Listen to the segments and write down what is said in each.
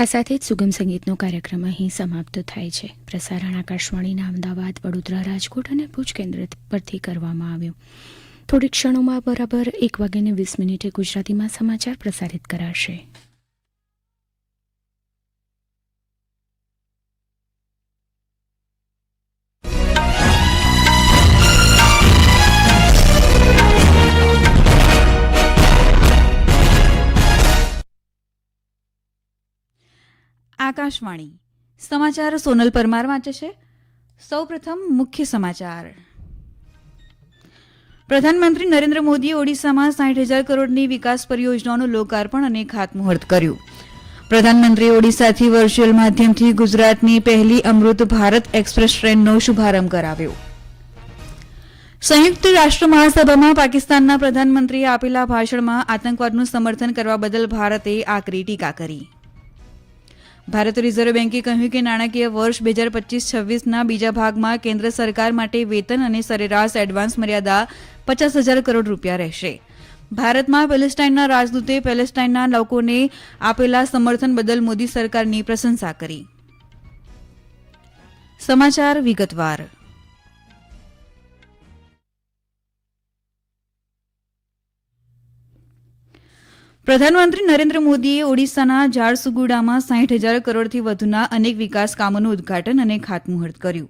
આ સાથે જ સુગમ સંગીતનો કાર્યક્રમ અહીં સમાપ્ત થાય છે. પ્રસારણ આકાશવાણીના અમદાવાદ, વડોદરા, રાજકોટ અને ભુજ કેન્દ્ર પરથી કરવામાં આવ્યું. થોડી ક્ષણોમાં બરાબર એક વાગ્યાને વીસ મિનિટે ગુજરાતીમાં સમાચાર પ્રસારિત કરાશે. આકાશવાણી. સમાચાર સોનલ પરમાર વાંચે છે. સૌપ્રથમ મુખ્ય સમાચાર. પ્રધાનમંત્રી નરેન્દ્ર મોદીએ ઓડિશામાં સાઠ હજાર કરોડની વિકાસ પરિયોજનાઓનું લોકાર્પણ અને ખાતમુહૂર્ત કર્યું. પ્રધાનમંત્રીએ ઓડિશાથી વર્ચ્યુઅલ માધ્યમથી ગુજરાતની પહેલી અમૃત ભારત એક્સપ્રેસ ટ્રેનનો શુભારંભ કરાવ્યો. સંયુક્ત રાષ્ટ્ર મહાસભામાં પાકિસ્તાનના પ્રધાનમંત્રીએ આપેલા ભાષણમાં આતંકવાદનું સમર્થન કરવા બદલ ભારતે આકરી ટીકા કરી. ભારતીય રિઝર્વ બેન્કે કહ્યું કે નાણાકીય વર્ષ બે હજાર પચીસ છવ્વીસના બીજા ભાગમાં કેન્દ્ર સરકાર માટે વેતન અને સરેરાશ એડવાન્સ મર્યાદા પચાસ હજાર કરોડ રૂપિયા રહેશે. ભારતમાં પેલેસ્ટાઇનના રાજદૂતે પેલેસ્ટાઇનના લોકોને આપેલા સમર્થન બદલ મોદી સરકારની પ્રશંસા કરી. સમાચાર વિગતવાર. પ્રધાનમંત્રી નરેન્દ્ર મોદીએ ઓડિશાના ઝારસુગુડામાં સાઠ હજાર કરોડથી વધુના અનેક વિકાસ કામોનું ઉદઘાટન અને ખાતમુહૂર્ત કર્યું.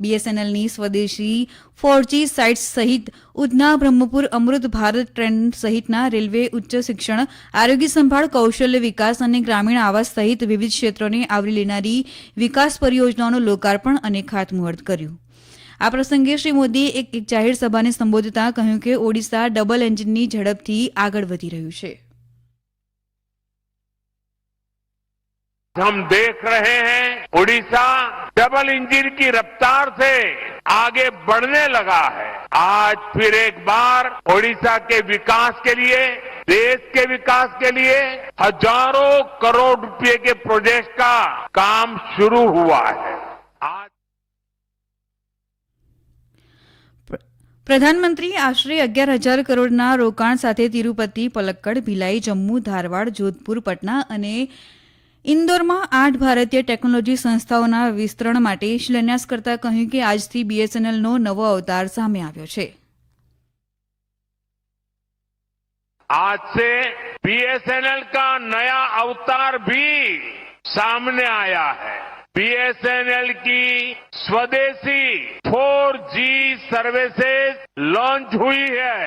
બીએસએનએલની સ્વદેશી ફોરજી સાઇટ્સ સહિત ઉધના, બ્રહ્મપુર, અમૃત ભારત ટ્રેન સહિતના રેલવે ઉચ્ચ શિક્ષણ, આરોગ્ય સંભાળ, કૌશલ્ય વિકાસ અને ગ્રામીણ આવાસ સહિત વિવિધ ક્ષેત્રોને આવરી લેનારી વિકાસ પરિયોજનાઓનું લોકાર્પણ અને ખાતમુહૂર્ત કર્યું. આ પ્રસંગે શ્રી મોદીએ એક એક જાહેર સભાને સંબોધતા કહ્યું કે ઓડિશા ડબલ એન્જિનની ઝડપથી આગળ વધી રહ્યું છે. हम देख रहे हैं उड़ीसा डबल इंजन की रफ्तार से आगे बढ़ने लगा है आज फिर एक बार ओडिशा के विकास के लिए देश के विकास के लिए हजारों करोड़ रुपए के प्रोजेक्ट का काम शुरू हुआ है आज પ્રધાનમંત્રી આશરે અગિયાર હજાર કરોડના રોકાણ સાથે તિરુપતિ પલક્કડ ભિલાઈ જમ્મુ ધારવાડ જોધપુર પટના અને ઇન્દોરમાં આઠ ભારતીય ટેકનોલોજી સંસ્થાઓના વિસ્તરણ માટે શિલાન્યાસ કરતા કહ્યું કે આજથી બીએસએનએલનો નવો અવતાર સામે આવ્યો છે आज से बीएसएनएल का नया अवतार भी सामने आया है बीएसएनएल की स्वदेशी 4G सर्विसेज लॉन्च हुई है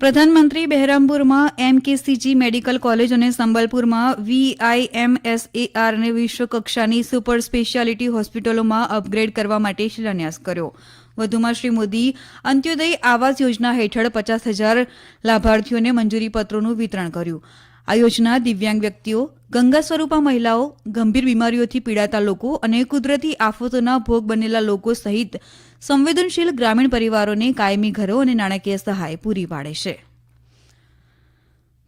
પ્રધાનમંત્રી બહેરામપુરમાં એમકેસીજી મેડિકલ કોલેજ અને સંબલપુરમાં વીઆઈએમએસએઆરને વિશ્વ કક્ષાની સુપર સ્પેશિયાલિટી હોસ્પિટલોમાં અપગ્રેડ કરવા માટે શિલાન્યાસ કર્યો. વધુમાં શ્રી મોદી અંત્યોદય આવાસ યોજના હેઠળ પચાસ હજાર લાભાર્થીઓને મંજૂરી પત્રોનું વિતરણ કર્યું. આ યોજના દિવ્યાંગ વ્યક્તિઓ, ગંગા સ્વરૂપા મહિલાઓ, ગંભીર બીમારીઓથી પીડાતા લોકો અને કુદરતી આફતોના ભોગ બનેલા લોકો સહિત સંવેદનશીલ ગ્રામીણ પરિવારોને કાયમી ઘરો અને નાણાકીય સહાય પૂરી પાડે છે.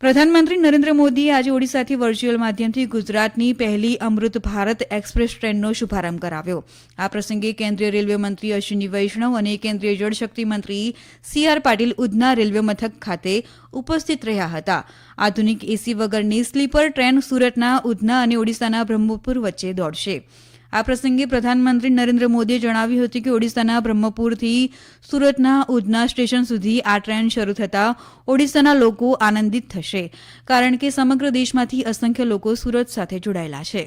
પ્રધાનમંત્રી નરેન્દ્ર મોદીએ આજે ઓડિશાથી વર્ચ્યુઅલ માધ્યમથી ગુજરાતની પહેલી અમૃત ભારત એક્સપ્રેસ ટ્રેનનો શુભારંભ કરાવ્યો. આ પ્રસંગે કેન્દ્રીય રેલવે મંત્રી અશ્વિની વૈષ્ણવ અને કેન્દ્રીય જળશક્તિ મંત્રી C R Patil Udhna railway મથક ખાતે ઉપસ્થિત રહ્યા હતા. આધુનિક એસી વગરની સ્લીપર ટ્રેન સુરતના, ઉધના અને ઓડિશાના બ્રહ્મપુર વચ્ચે દોડશે. આ પ્રસંગે પ્રધાનમંત્રી નરેન્દ્ર મોદીએ જણાવ્યું હતું કે ઓડિશાના બ્રહ્મપુરથી સુરતના ઉધના સ્ટેશન સુધી આ ટ્રેન શરૂ થતાં ઓડિશાના લોકો આનંદિત થશે કારણ કે સમગ્ર દેશમાંથી અસંખ્ય લોકો સુરત સાથે જોડાયેલા છે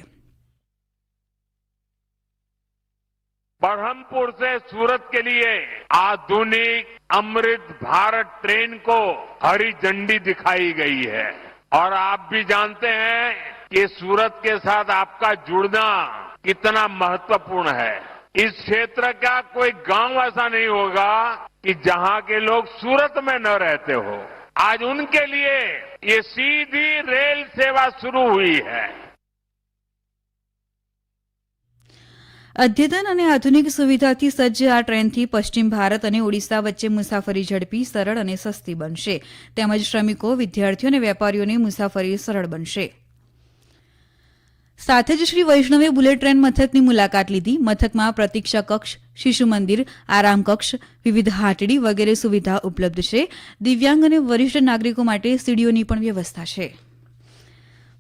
बरहमपुर से सूरत के लिए आधुनिक अमृत भारत ट्रेन को हरी झंडी दिखाई गई है और आप भी जानते हैं कि सूरत के साथ आपका जुड़ना कितना महत्वपूर्ण है इस क्षेत्र का कोई गांव ऐसा नहीं होगा कि जहां के लोग सूरत में न रहते हो आज उनके लिए ये सीधी रेल सेवा शुरू हुई है અદ્યતન અને આધુનિક સુવિધાથી સજ્જ આ ટ્રેનથી પશ્ચિમ ભારત અને ઓડિશા વચ્ચે મુસાફરી ઝડપી સરળ અને સસ્તી બનશે તેમજ શ્રમિકો વિદ્યાર્થીઓ અને વેપારીઓની મુસાફરી સરળ બનશે સાથે જ શ્રી વૈષ્ણવે બુલેટ ટ્રેન મથકની મુલાકાત લીધી. મથકમાં પ્રતિક્ષા કક્ષ, શિશુ મંદિર, આરામ કક્ષ, વિવિધ હાટડી વગેરે સુવિધા ઉપલબ્ધ છે. દિવ્યાંગ અને વરિષ્ઠ નાગરિકો માટે સીડીઓની પણ વ્યવસ્થા છે.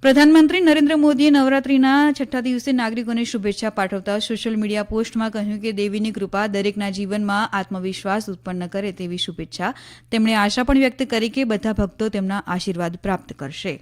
પ્રધાનમંત્રી નરેન્દ્ર મોદીએ નવરાત્રીના છઠ્ઠા દિવસે નાગરિકોને શુભેચ્છા પાઠવતા સોશિયલ મીડિયા પોસ્ટમાં કહ્યું કે દેવીની કૃપા દરેકના જીવનમાં આત્મવિશ્વાસ ઉત્પન્ન કરે તેવી શુભેચ્છા તેમણે આશા પણ વ્યક્ત કરી કે બધા ભક્તો તેમના આશીર્વાદ પ્રાપ્ત કરશે.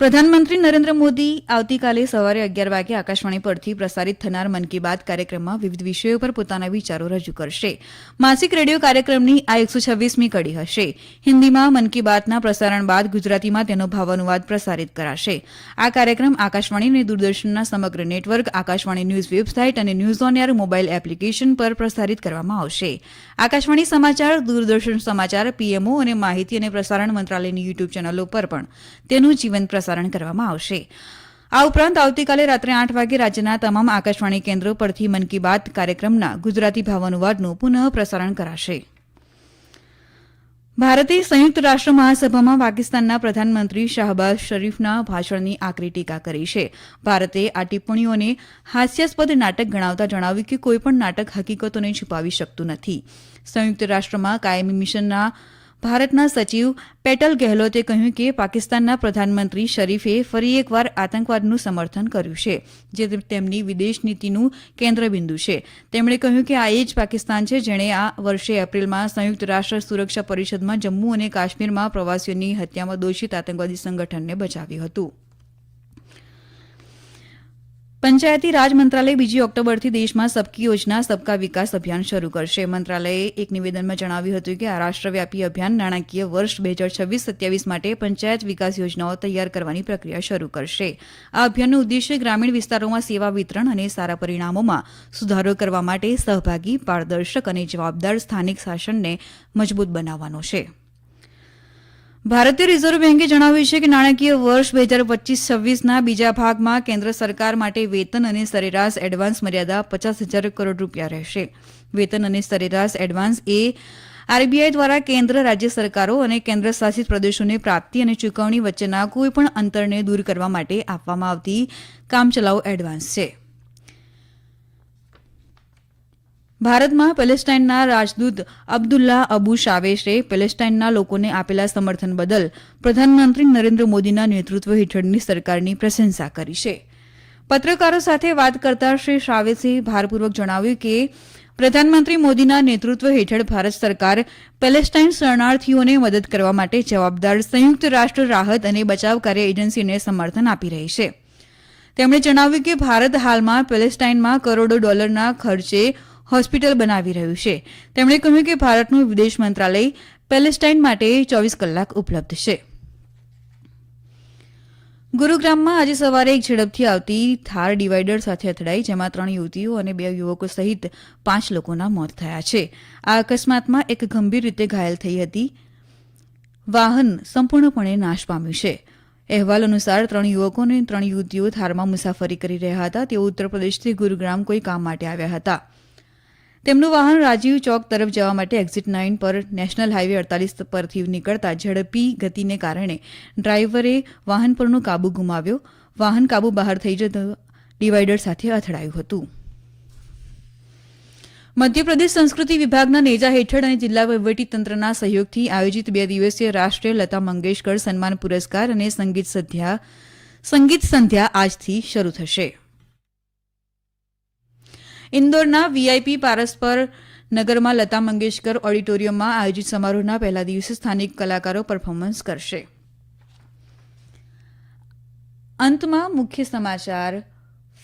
પ્રધાનમંત્રી નરેન્દ્ર મોદી આવતીકાલે સવારે અગિયાર વાગે આકાશવાણી પરથી પ્રસારિત થનાર મન કી બાત કાર્યક્રમમાં વિવિધ વિષયો પર પોતાના વિચારો રજૂ કરશે. માસિક રેડિયો કાર્યક્રમની આ એકસો છવ્વીસમી કડી હશે. હિન્દીમાં મન કી બાતના પ્રસારણ બાદ ગુજરાતીમાં તેનો ભાવાનુવાદ પ્રસારિત કરાશે. આ કાર્યક્રમ આકાશવાણી અને દૂરદર્શનના સમગ્ર નેટવર્ક, આકાશવાણી ન્યૂઝ વેબસાઇટ અને news on air mobile application પર પ્રસારિત કરવામાં આવશે. આકાશવાણી સમાચાર, દૂરદર્શન સમાચાર, પીએમઓ અને માહિતી અને પ્રસારણ મંત્રાલયની યુટ્યુબ ચેનલો પર પણ તેનું જીવંત પ્રસારણ કરવામાં આવશે. આ ઉપરાંત આવતીકાલે રાત્રે આઠ વાગે રાજ્યના તમામ આકાશવાણી કેન્દ્રો પરથી મન કી બાત કાર્યક્રમના ગુજરાતી ભાવાનુવાદનું પુનઃ પ્રસારણ કરાશે. ભારતે સંયુક્ત રાષ્ટ્ર મહાસભામાં પાકિસ્તાનના પ્રધાનમંત્રી શાહબાઝ શરીફના ભાષણની આકરી ટીકા કરી છે. ભારતે આ ટિપ્પણીઓને હાસ્યાસ્પદ નાટક ગણાવતા જણાવ્યું કે કોઈપણ નાટક હકીકતોને છુપાવી શકતું નથી. સંયુક્ત રાષ્ટ્રમાં કાયમી મિશનના ભારતના સચિવ પેટલ ગેહલોતે કહ્યું કે પાકિસ્તાનના પ્રધાનમંત્રી શરીફે ફરી એકવાર આતંકવાદનું સમર્થન કર્યું છે, જે તેમની વિદેશ નીતિનું કેન્દ્રબિંદુ છે. તેમણે કહ્યું કે આ એ જ પાકિસ્તાન છે જેણે આ વર્ષે એપ્રિલમાં સંયુક્ત રાષ્ટ્ર સુરક્ષા પરિષદમાં જમ્મુ અને કાશ્મીરમાં પ્રવાસીઓની હત્યામાં દોષિત આતંકવાદી સંગઠનને બચાવ્યું હતું. પંચાયતી રાજ મંત્રાલય બીજી ઓક્ટોબરથી દેશમાં સબકી યોજના, સબકા વિકાસ અભિયાન શરૂ કરશે. મંત્રાલયે એક નિવેદનમાં જણાવ્યું હતું કે આ રાષ્ટ્રવ્યાપી અભિયાન નાણાકીય વર્ષ બે હજાર છવ્વીસ સત્યાવીસ માટે પંચાયત વિકાસ યોજનાઓ તૈયાર કરવાની પ્રક્રિયા શરૂ કરશે. આ અભિયાનનો ઉદ્દેશ્ય ગ્રામીણ વિસ્તારોમાં સેવા વિતરણ અને સારા પરિણામોમાં સુધારો કરવા માટે સહભાગી, પારદર્શક અને જવાબદાર સ્થાનિક શાસનને મજબૂત બનાવવાનો છે. ભારતીય રિઝર્વ બેન્કે જણાવ્યું છે કે નાણાકીય વર્ષ બે હજાર પચીસ છવ્વીસના બીજા ભાગમાં કેન્દ્ર સરકાર માટે વેતન અને સરેરાશ એડવાન્સ મર્યાદા પચાસ હજાર કરોડ રૂપિયા રહેશે. વેતન અને સરેરાશ એડવાન્સ એ આરબીઆઈ દ્વારા કેન્દ્ર, રાજ્ય સરકારો અને કેન્દ્ર શાસિત પ્રદેશોને પ્રાપ્તિ અને ચૂકવણી વચ્ચેના કોઈપણ અંતરને દૂર કરવા માટે આપવામાં આવતી કામચલાઉ એડવાન્સ છે. ભારતમાં પેલેસ્ટાઇનના રાજદૂત અબ્દુલ્લા અબુ શાવેશે પેલેસ્ટાઇનના લોકોને આપેલા સમર્થન બદલ પ્રધાનમંત્રી નરેન્દ્ર મોદીના નેતૃત્વ હેઠળની સરકારની પ્રશંસા કરી છે. પત્રકારો સાથે વાત કરતા શ્રી શાવેસે ભારપૂર્વક જણાવ્યું કે, પ્રધાનમંત્રી મોદીના નેતૃત્વ હેઠળ ભારત સરકાર પેલેસ્ટાઇન શરણાર્થીઓને મદદ કરવા માટે જવાબદાર સંયુક્ત રાષ્ટ્ર રાહત અને બચાવ કાર્ય એજન્સીને સમર્થન આપી રહી છે. તેમણે જણાવ્યું કે, ભારત હાલમાં પેલેસ્ટાઇનમાં કરોડો ડોલરના ખર્ચે હોસ્પિટલ બનાવી રહ્યું છે. તેમણે કહ્યું કે ભારતનું વિદેશ મંત્રાલય પેલેસ્ટાઇન માટે ચોવીસ કલાક ઉપલબ્ધ છે. ગુરુગ્રામમાં આજે સવારે એક ઝડપથી આવતી થાર ડિવાઈડર સાથે અથડાઈ, જેમાં ત્રણ યુવતીઓ અને બે યુવકો સહિત પાંચ લોકોના મોત થયા છે. આ અકસ્માતમાં એક ગંભીર રીતે ઘાયલ થઈ હતી. વાહન સંપૂર્ણપણે નાશ પામ્યું છે. અહેવાલ અનુસાર ત્રણ યુવકો અને ત્રણ યુવતીઓ થારમાં મુસાફરી કરી રહ્યા હતા. તેઓ ઉત્તર પ્રદેશથી ગુરુગ્રામ કોઈ કામ માટે આવ્યા હતા. તેમનું વાહન રાજીવ ચોક તરફ જવા માટે એક્ઝિટ નાઇન પર નેશનલ હાઇવે અડતાલીસ પરથી નીકળતા ઝડપી ગતિને કારણે ડ્રાઈવરે વાહન પરનો કાબુ ગુમાવ્યો. વાહન કાબુ બહાર થઈ જતો ડિવાઈડર સાથે અથડાયું હતું. મધ્યપ્રદેશ સંસ્કૃતિ વિભાગના નેજા હેઠળ અને જિલ્લા વહીવટીતંત્રના સહયોગથી આયોજિત બે દિવસીય રાષ્ટ્રીય લતા મંગેશકર સન્માન પુરસ્કાર અને સંગીત સંધ્યા સંગીત સંધ્યા આજથી શરૂ થશે. ઇન્દોરના વીઆઈપી પારસ્પર નગરમાં લતા મંગેશકર ઓડિટોરિયમમાં આયોજિત સમારોહના પહેલા દિવસે સ્થાનિક કલાકારો પરફોર્મન્સ કરશે. અંતમાં મુખ્ય સમાચાર,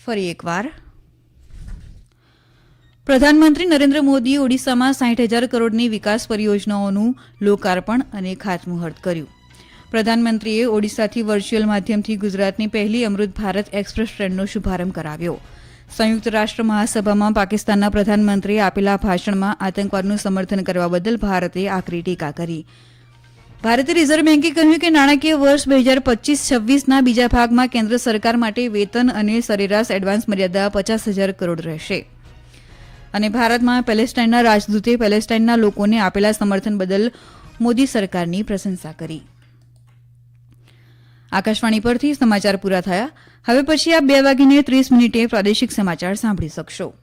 ફરી એકવાર. પ્રધાનમંત્રી નરેન્દ્ર મોદીએ ઓડિશામાં સાઠ હજાર કરોડની વિકાસ પરિયોજનાઓનું લોકાર્પણ અને ખાતમુહૂર્ત કર્યું. પ્રધાનમંત્રીએ ઓડિશાથી વર્ચ્યુઅલ માધ્યમથી ગુજરાતની પહેલી અમૃત ભારત એક્સપ્રેસ ટ્રેનનો શુભારંભ કરાવ્યો. સંયુક્ત રાષ્ટ્ર મહાસભામાં પાકિસ્તાનના પ્રધાનમંત્રીએ આપેલા ભાષણમાં આતંકવાદનું સમર્થન કરવા બદલ ભારતે આકરી ટીકા કરી. ભારતીય રિઝર્વ બેન્કે કહ્યું કે નાણાકીય વર્ષ બે હજાર પચીસ છવ્વીસના બીજા ભાગમાં કેન્દ્ર સરકાર માટે વેતન અને સરેરાશ એડવાન્સ મર્યાદા પચાસ હજાર કરોડ રહેશે. અને ભારતમાં પેલેસ્ટાઇનના રાજદૂતે પેલેસ્ટાઇનના લોકોને આપેલા સમર્થન બદલ મોદી સરકારની પ્રશંસા કરી. આકાશવાણી પરથી સમાચાર પૂરા થયા. હવે પછી આપ બે વાગીને ત્રીસ મિનિટે પ્રાદેશિક સમાચાર સાંભળી શકશો.